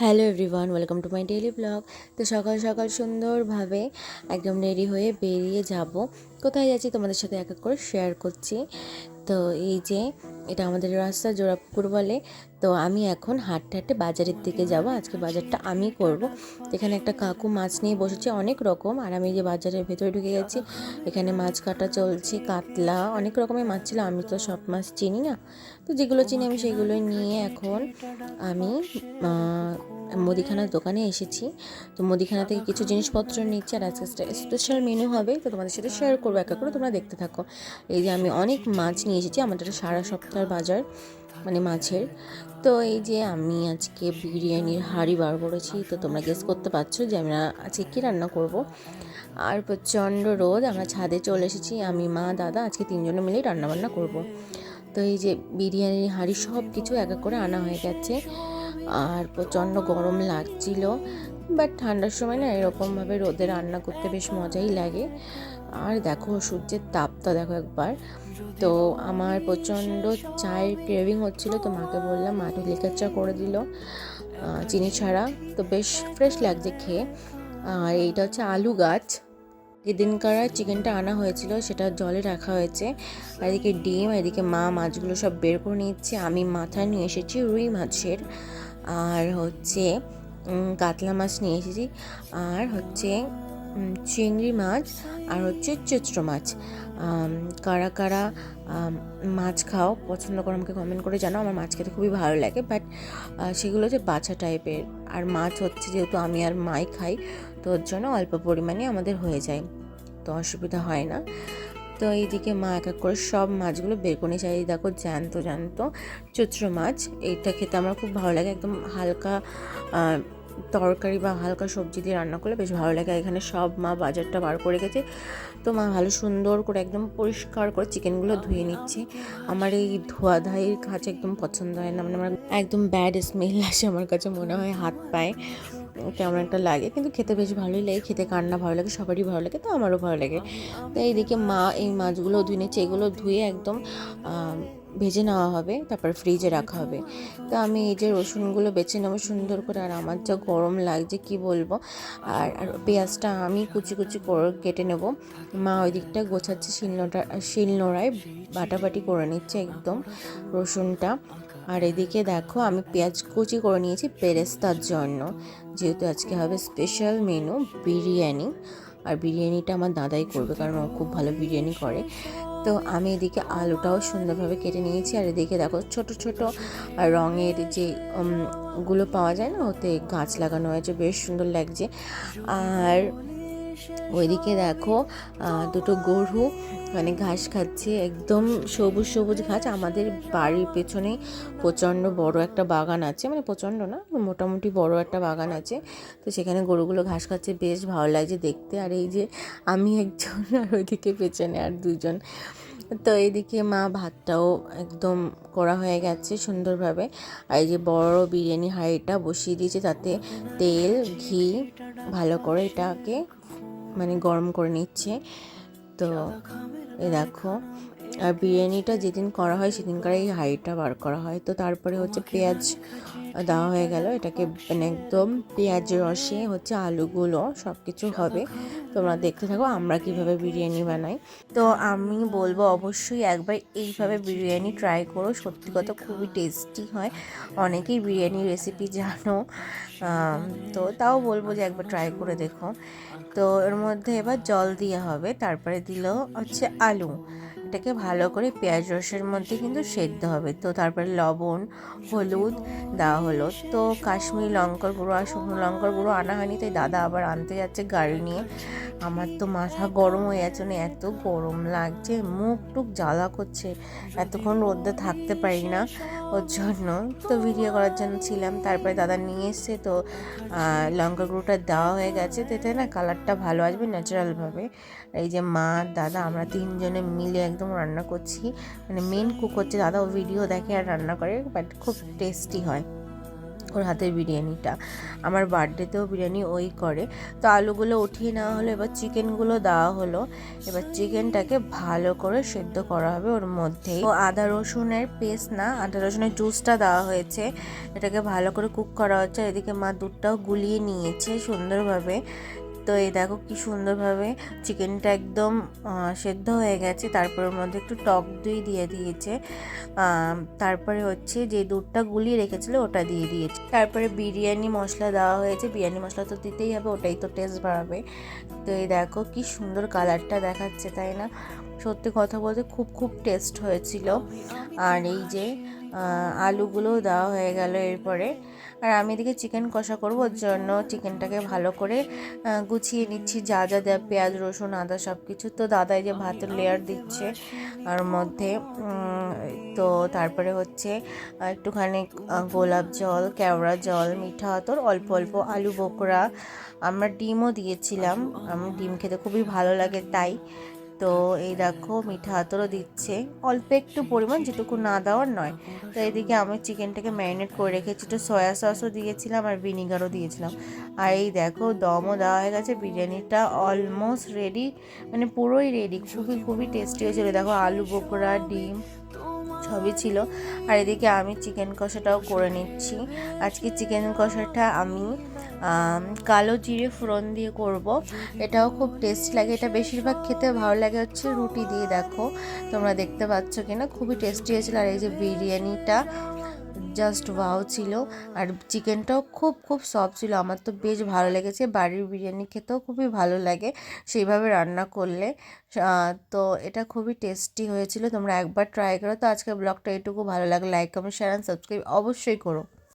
Hello everyone, welcome to my daily blog. তো সকাল সকাল সুন্দরভাবে একদম রেডি হয়ে বেরিয়ে যাব। কোথায় যাচ্ছি তোমাদের সাথে এক এক করে শেয়ার করছি। তো এই যে, এটা আমাদের রাস্তা জোড়াপুকুর বলে। তো আমি এখন হাঁটতে হাঁটতে বাজারের দিকে যাব। আজকে বাজারটা আমি করব। এখানে একটা কাকু মাছ নিয়ে বসেছে অনেক রকম। আর আমি যে বাজারের ভেতরে ঢুকে গেছি। এখানে মাছ কাটা চলছে, কাতলা, অনেক রকমের মাছ ছিল। আমি তো সব মাছ চিনি না। তো যেগুলো চিনি আমি সেগুলোই নিয়ে এখন আমি মুদিখানার দোকানে এসেছি। তো মুদিখানা থেকে কিছু জিনিসপত্র নিচ্ছি আর আজকে স্পেশাল মেনু হবে। তো তোমাদের সাথে শেয়ার করব, একা করে তোমরা দেখতে থাকো। এই যে আমি অনেক মাছ নিয়ে এসেছি আমাদের সারা সপ্তাহের বাজার মানে মাছের। তো এই যে আমি আজকে বিরিয়ানির হাঁড়ি বার করেছি, তো তোমরা গেস করতে পারছ যে আমরা আজকে কী রান্না করব। আর প্রচণ্ড রোদ, আমরা ছাদে চলে এসেছি, আমি, মা, দাদা, আজকে তিনজনে মিলেই রান্নাবান্না করব। তো এই যে বিরিয়ানির হাঁড়ি সব কিছু এক এক করে আনা হয়ে গেছে। আর প্রচণ্ড গরম লাগছিল বাট ঠান্ডার সময় না এরকমভাবে রোদে রান্না করতে বেশ মজাই লাগে। আর দেখো সূর্যের তাপটা দেখো একবার। তো আমার প্রচণ্ড চায়ের ক্রেভিং হচ্ছিল, তো মাকে বললাম, মা, একটু চা করে দিল চিনি ছাড়া। তো বেশ ফ্রেশ লাগছে খেয়ে। আর এইটা হচ্ছে আলু গাছ। যেদিনকার চিকেনটা আনা হয়েছিল, সেটা জলে রাখা হয়েছে। আর এদিকে ডিম এদিকে মা মাছগুলো সব বের করে নিচ্ছে আমি মাথা নিয়ে এসেছি রুই মাছের। আর হচ্ছে কাতলা মাছ নিয়ে এসেছি। আর হচ্ছে চিংড়ি মাছ আর হচ্ছে চৈত্র মাছ। কারা কারা মাছ খাও, পছন্দ করো আমাকে কমেন্ট করে জানাও। আমার মাছ খেতে খুবই ভালো লাগে বাট সেগুলো হচ্ছে বাছা টাইপের আর মাছ হচ্ছে যেহেতু আমি আর মাই খাই, তো ওর জন্য অল্প পরিমাণে আমাদের হয়ে যায়। তো অসুবিধা হয় না। তো এইদিকে মা এক এক করে সব মাছগুলো বের করে চাই দেখো জ্যান্ত জ্যান্ত চৈত্র মাছ। এইটা খেতে আমার খুব ভালো লাগে। একদম হালকা তরকারি বা হালকা সবজি দিয়ে রান্না করলে বেশ ভালো লাগে। এখানে সব মা বাজারটা বার করে গেছে তো মা ভালো সুন্দর করে একদম পরিষ্কার করে চিকেনগুলো ধুয়ে নিচ্ছে। আমার এই ধোয়া ধাইয়ের কাছে একদম পছন্দ হয় না। মানে আমার একদম ব্যাড স্মেল আসে আমার কাছে মনে হয়, হাত পায়ে। কেমন একটা লাগে। কিন্তু খেতে বেশ ভালোই লাগে। খেতে কার না ভালো লাগে, সবারই ভালো লাগে, তো আমারও ভালো লাগে। তো এইদিকে মা, এই মাছগুলো ধুয়ে নিচ্ছে। এগুলো ধুয়ে একদম ভেজে নেওয়া হবে। তারপর ফ্রিজে রাখা হবে। তো আমি এই যে রসুনগুলো বেছে নেব সুন্দর করে। আর আমার যা গরম লাগছে, কি বলব? আর আর পেঁয়াজটা আমি কুচি কুচি করে কেটে নেব। মা ওই দিকটা গোছাচ্ছে, শিলনোটা, শিলনোড়ায় বাটাবাটি করে নিচ্ছে একদম রসুনটা। আর এদিকে দেখো, আমি পেঁয়াজ কুচি করে নিয়েছি পেরেস্তার জন্য। যেহেতু আজকে হবে স্পেশাল মেনু বিরিয়ানি। আর বিরিয়ানিটা আমার দাদাই করবে, কারণ ও খুব ভালো বিরিয়ানি করে। তো আমি এদিকে আলুটাও সুন্দরভাবে কেটে নিয়েছি। আর এদিকে দেখো, ছোট ছোট রঙের যে গুলো পাওয়া যায় না, ওতে গাছ লাগানো হয়েছে, বেশ সুন্দর লাগছে। আর ওইদিকে দেখো দুটো গরু মানে ঘাস খাচ্ছে, একদম সবুজ সবুজ ঘাস। আমাদের বাড়ির পেছনে প্রচণ্ড বড় একটা বাগান আছে মানে প্রচণ্ড না, মোটামুটি বড় একটা বাগান আছে। তো সেখানে গরুগুলো ঘাস খাচ্ছে, বেশ ভালো লাগছে দেখতে। আর এই যে আমি একজন আর ওইদিকে পেছনে আর দুজন। তো এইদিকে মা ভাতটাও একদম করা হয়ে গেছে সুন্দরভাবে। আর এই যে বড় বিরিয়ানি হাঁড়িটা বসিয়ে দিয়েছে, তাতে তেল, ঘি, ভালো করে এটাকে মানে গরম করে নিচ্ছে। তো এ দেখো আর বিরিয়ানিটা যেদিন করা হয় সেদিনকার এই হাঁড়িটা বার করা হয়। তো তারপরে হচ্ছে পেঁয়াজ দেওয়া হয়ে গেল। এটাকে মানে একদম পেঁয়াজ রসে হচ্ছে আলুগুলো সব কিছু হবে। তোমরা দেখতে থাকো আমরা কীভাবে বিরিয়ানি বানাই। তো আমি বলব অবশ্যই একবার এইভাবে বিরিয়ানি ট্রাই করো। সত্যি কথা খুবই টেস্টি হয়। অনেকেই বিরিয়ানি রেসিপি জানো। তো তাও বলব যে একবার ট্রাই করে দেখো। তো এর মধ্যে এবার জল দিয়ে হবে। তারপরে দিল হচ্ছে আলু। এটাকে ভালো করে পেঁয়াজ রসের মধ্যে কিন্তু সেদ্ধ হবে। তো তারপরে লবণ, হলুদ দেওয়া হলো। তো কাশ্মীরি লঙ্কার গুঁড়ো আর শুকনো লঙ্কার গুঁড়ো আনা হয়নি, তাই দাদা আবার আনতে যাচ্ছে গাড়ি নিয়ে। আমার তো মাথা গরম হয়ে যাচ্ছে না এত গরম লাগছে, মুখ টুক জ্বালা করছে। এতক্ষণ রোদ্দে থাকতে পারি না ওর জন্য। তো ভিডিও করার জন্য ছিলাম, তারপরে দাদা নিয়ে এসছে, তো লঙ্কা গুঁড়োটা দেওয়া হয়ে গেছে। তো এতে না কালারটা ভালো আসবে ন্যাচারালভাবে এই যে মা, দাদা, আমরা তিনজনে মিলে একদম রান্না করছি। মানে মেন কুক হচ্ছে দাদা, ও ভিডিও দেখে আর রান্না করে বাট খুব টেস্টি হয় ওর হাতের বিরিয়ানিটা। আমার বার্থডেতেও বিরিয়ানি ওই করে। তো আলুগুলো উঠিয়ে নেওয়া হলো, এবার চিকেনগুলো দেওয়া হলো। এবার চিকেনটাকে ভালো করে সেদ্ধ করা হবে ওর মধ্যেই। ও আদা রসুনের পেস্ট না, আদা রসুনের জুসটা দেওয়া হয়েছে। এটাকে ভালো করে কুক করা হচ্ছে। এদিকে মা দুধটাও গুলিয়ে নিয়েছে সুন্দরভাবে। তো এই দেখো কি সুন্দরভাবে চিকেনটা একদম সেদ্ধ হয়ে গেছে। তারপরের মধ্যে একটু টক দই দিয়ে দিয়েছে। তারপরে হচ্ছে যে দুধটা গুলিয়ে রেখেছিল ওটা দিয়ে দিয়েছে। তারপরে বিরিয়ানি মশলা দেওয়া হয়েছে। বিরিয়ানি মশলা তো দিতেই হবে, ওটাই তো টেস্ট বাড়াবে। তো এই দেখো কি সুন্দর কালারটা দেখাচ্ছে, তাই না? সত্যি কথা বলতে খুব খুব টেস্ট হয়েছিল। আর এই যে আহ, আলুগুলো দেওয়া হয়ে গেল এরপরে। আর আমি এদিকে চিকেন কষা করব ওর জন্য চিকেনটাকে ভালো করে গুছিয়ে নিচ্ছি। যা যা দেয় পেঁয়াজ রসুন আদা সব কিছু তো দাদাই যে ভাতের লেয়ার দিচ্ছে আর মধ্যে তো তারপরে হচ্ছে একটুখানি গোলাপ জল কেওড়া জল মিঠা আতর অল্প অল্প আলু বোকরা। আমরা ডিমও দিয়েছিলাম। আমি ডিম খেতে খুবই ভালো লাগে তাই তো এই দেখো মিঠা আতরও দিচ্ছে। অল্প একটু পরিমাণ যেটুকু না দেওয়ার নয়। তো এদিকে আমি চিকেনটাকে ম্যারিনেট করে রেখেছি। তো সয়া সসও দিয়েছিলাম আর ভিনিগারও দিয়েছিলাম। আর এই দেখো দমও দেওয়া হয়ে গেছে। বিরিয়ানিটা অলমোস্ট রেডি মানে পুরোই রেডি খুবই খুবই টেস্টি হয়েছিল। দেখো আলু বোকরা ডিম সবই ছিল। আর এদিকে আমি চিকেন কষাটাও করে নিচ্ছি। আজকে চিকেন কষাটা আম, কালো জিরে ফোড়ন দিয়ে করব। এটাও খুব টেস্ট লাগে। এটা বেশিরভাগ খেতে ভালো লাগে হচ্ছে রুটি দিয়ে, দেখো। তোমরা দেখতে পাচ্ছ কিনা? খুবই টেস্টি হয়েছিল। আর এই যে বিরিয়ানিটা জাস্ট ওয়াও ছিল। আর চিকেনটাও খুব খুব সফট ছিল। আমার তো বেশ ভালো লেগেছে। বাড়ির বিরিয়ানি খেতেও খুবই ভালো লাগে সেইভাবে রান্না করলে। তো এটা খুবই টেস্টি হয়েছিল। তোমরা একবার ট্রাই করো। তো আজকে ব্লগটা এটুকু ভালো লাগে like comment share and subscribe অবশ্যই করো।